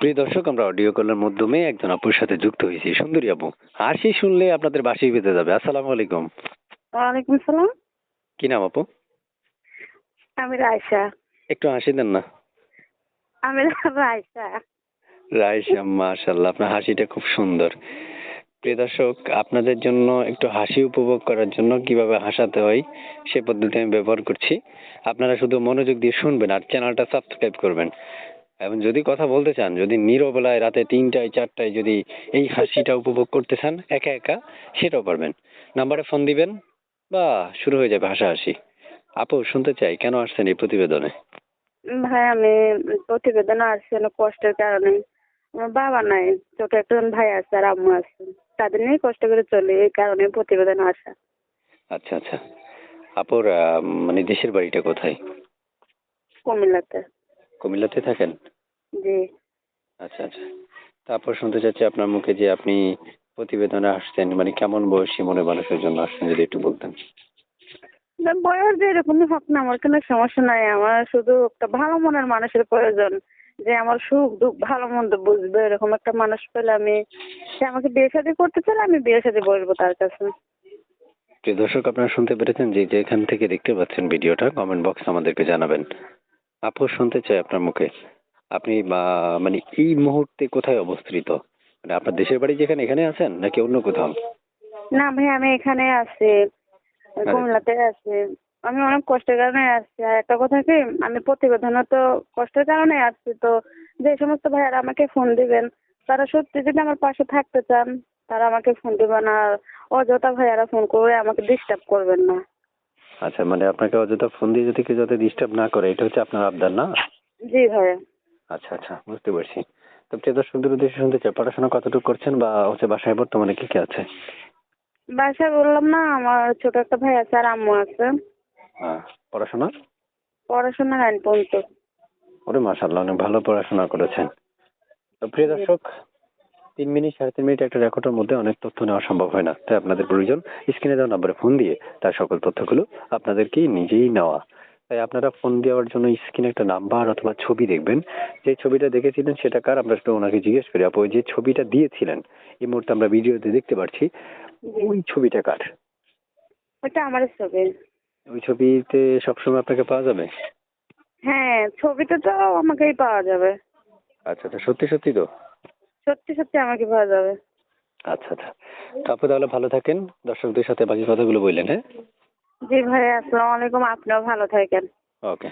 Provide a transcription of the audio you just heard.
প্রিয় দর্শক আমরা অডিও কলের মাধ্যমে একজন আপুর সাথে যুক্ত হয়েছি। সুন্দরী আপু হাসি শুনলে আপনাদের বাসি বেঁধে যাবে। আসসালামু আলাইকুম। ওয়ালাইকুম সালাম কি নাম আপু? আমি রায়সা একটু হাসি দেন না। আমি রায়সা রাইসা মাশাল্লাহ আপনার হাসিটা খুব সুন্দর। প্রিয় দর্শক আপনাদের জন্য একটু হাসি উপভোগ করার জন্য কীভাবে হাসাতে হয় সে পদ্ধতি আমি ব্যবহার করছি। আপনারা শুধু মনোযোগ দিয়ে শুনবেন আর চ্যানেলটা সাবস্ক্রাইব করবেন। এবং যদি কথা বলতে চান যদি নীরবেলায় রাতে তিনটায় চারটায় যদি এই হাসিটা উপভোগ করতে চান একা একা সেটাও পারবেন। নাম্বারে ফোন দিবেন বা শুরু হয়ে যাবে হাসাহাসি। আপু শুনতে চাই কেন আসছেন এই প্রতিবেদনে? ভাই আমি প্রতিবেদন আসছি অনেক কষ্টের কারণে। আমার বাবা নাই ছোট একজন ভাই আছে আর আম্মু আছে। তাদের নিয়ে কষ্ট করে চলে এই কারণে প্রতিবেদন আসা। আচ্ছা আচ্ছা। আপুর মানে দেশের বাড়িটা কোথায়? কুমিল্লাতে। কুমিল্লাতে থাকেন? জি। আচ্ছা আচ্ছা। তারপর শুনতে চাচ্ছি আপনার মুখে যে আপনি প্রতিবেদনে আসছেন মানে কেমন বয়সী মনে মানুষের জন্য আসছেন যদি একটু বলতেন? না, বয়স যে এরকমই হোক না আমার কোনো সমস্যা নাই। আমার শুধু একটা ভালো মনের মানুষের প্রয়োজন যে আমার সুখ দুঃখ ভালো মন্দ বুঝবে এরকম একটা মানুষ পেলে আমি সে আমাকে বিয়ে শাদী করতে চাইলে আমি বিয়ে শাদী বসবো তার কাছে। প্রিয় দর্শক আপনারা শুনতে পেরেছেন যে যেখান থেকে দেখতে পাচ্ছেন ভিডিওটা কমেন্ট বক্স আমাদেরকে জানাবেন। আপু শুনতে চাই আপনার মুখে। আপনি বা- মানে এই মুহূর্তে কোথায় অবস্থিত? মানে আপনার দেশের বাড়ি যেখানে এখানে আছেন নাকি অন্য কোথাও? না ভাই আমি এখানে আছি। কুমিল্লাতে আছি। আমি অনেক কষ্টের কারণে আসছি আর একটা কথা কি আমি প্রতিবেদনে তো কষ্টের কারণে আসছি তো যে সমস্ত ভাইয়ারা আমাকে ফোন দিবেন তারা সত্যি যদি আমার পাশে থাকতে চান তারা আমাকে ফোন দিবেন। আর অযথা ভাইয়ারা ফোন করে আমাকে ডিস্টার্ব করবেন না। আচ্ছা মানে আপনাকে অযথা ফোন দিয়ে যদি কেউ যাতে ডিস্টার্ব না করে এটা হচ্ছে আপনার আবদার না? জি ভাইয়া। আচ্ছা আচ্ছা বুঝতে পারছি। তো প্রিয় দর্শকদের উদ্দেশ্যে শুনতে চাই পড়াশোনা কতটুকু করছেন বা হচ্ছে বাসায় বর্তমানে কি কি আছে? বাসায় বললাম না আমার ছোট একটা ভাই আছে আর আম্মু আছে। হ্যাঁ, পড়াশোনা? পড়াশোনা নাইন পর্যন্ত। ওরে মাশাল্লাহ অনেক ভালো পড়াশোনা করেছেন। তো প্রিয় দর্শক তিন মিনিট সাড়ে তিন মিনিট একটা রেকর্ডের মধ্যে অনেক তথ্য নেওয়া সম্ভব হয় না। তাই আপনাদের প্রয়োজন স্ক্রিনে দেওয়া নাম্বারে ফোন দিয়ে তার সকল তথ্যগুলো আপনাদেরকেই নিজেই নেওয়া। তাই আপনারা ফোন দেওয়ার জন্য স্ক্রিনে একটা নাম্বার অথবা ছবি দেখবেন। যে ছবিটা দেখেছিলেন সেটা কার? আমরা একটু ওনাকে জিজ্ঞেস করি আপু যে ছবিটা দিয়েছিলেন এই মুহূর্তে আমরা ভিডিওতে দেখতে পাচ্ছি ওই ছবিটা কার? ওটা আমার ছবি। ওই ছবিতে সবসময় আপনাকে পাওয়া যাবে? হ্যাঁ ছবিতে তো আমাকেই পাওয়া যাবে। আচ্ছা আচ্ছা সত্যি সত্যি তো? সত্যি সত্যি আমাকে পাওয়া যাবে আচ্ছা আচ্ছা। তারপর তাহলে ভালো থাকেন। দর্শকদের সাথে বাকি কথাগুলো বললেন হ্যাঁ? জি ভাইয়া আসসালামু আলাইকুম। আপনিও ভালো থাকেন। ওকে।